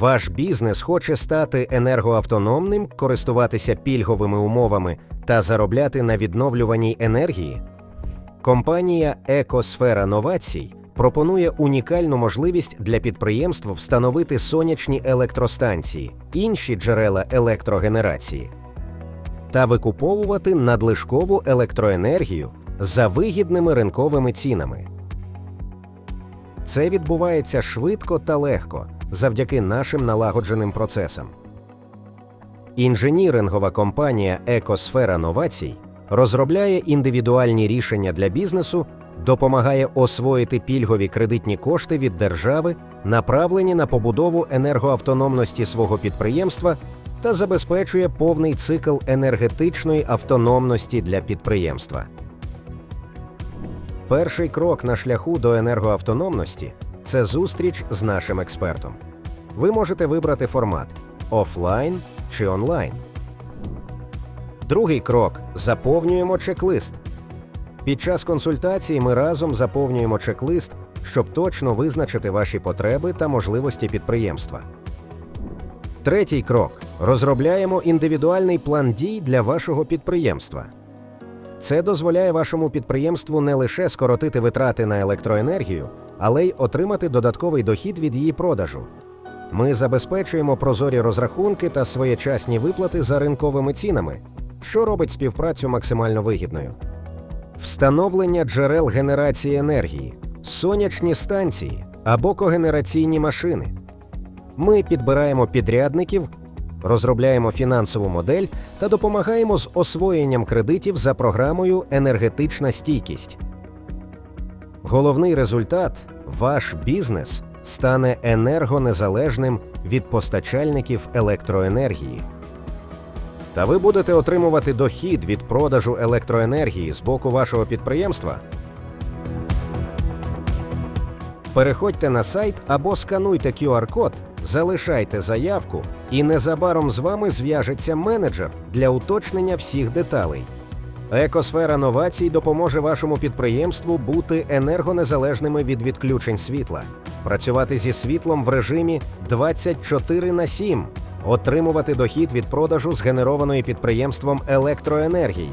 Ваш бізнес хоче стати енергоавтономним, користуватися пільговими умовами та заробляти на відновлюваній енергії? Компанія Екосфера Новацій пропонує унікальну можливість для підприємств встановити сонячні електростанції, інші джерела електрогенерації та викуповувати надлишкову електроенергію за вигідними ринковими цінами. Це відбувається швидко та легко завдяки нашим налагодженим процесам. Інженірингова компанія Екосфера Новацій розробляє індивідуальні рішення для бізнесу, допомагає освоїти пільгові кредитні кошти від держави, направлені на побудову енергоавтономності свого підприємства та забезпечує повний цикл енергетичної автономності для підприємства. Перший крок на шляху до енергоавтономності це зустріч з нашим експертом. Ви можете вибрати формат офлайн чи онлайн. Другий крок заповнюємо чек-лист. Під час консультації ми разом заповнюємо чек-лист, щоб точно визначити ваші потреби та можливості підприємства. Третій крок розробляємо індивідуальний план дій для вашого підприємства. Це дозволяє вашому підприємству не лише скоротити витрати на електроенергію, але й отримати додатковий дохід від її продажу. Ми забезпечуємо прозорі розрахунки та своєчасні виплати за ринковими цінами, що робить співпрацю максимально вигідною. Встановлення джерел генерації енергії, сонячні станції або когенераційні машини. Ми підбираємо підрядників, розробляємо фінансову модель та допомагаємо з освоєнням кредитів за програмою Енергетична стійкість. Головний результат ваш бізнес стане енергонезалежним від постачальників електроенергії. Та ви будете отримувати дохід від продажу електроенергії з боку вашого підприємства. Переходьте на сайт або скануйте QR-код, залишайте заявку, і незабаром з вами зв'яжеться менеджер для уточнення всіх деталей. Екосфера новацій допоможе вашому підприємству бути енергонезалежними від відключень світла, працювати зі світлом в режимі 24 на 7, отримувати дохід від продажу згенерованої підприємством електроенергії,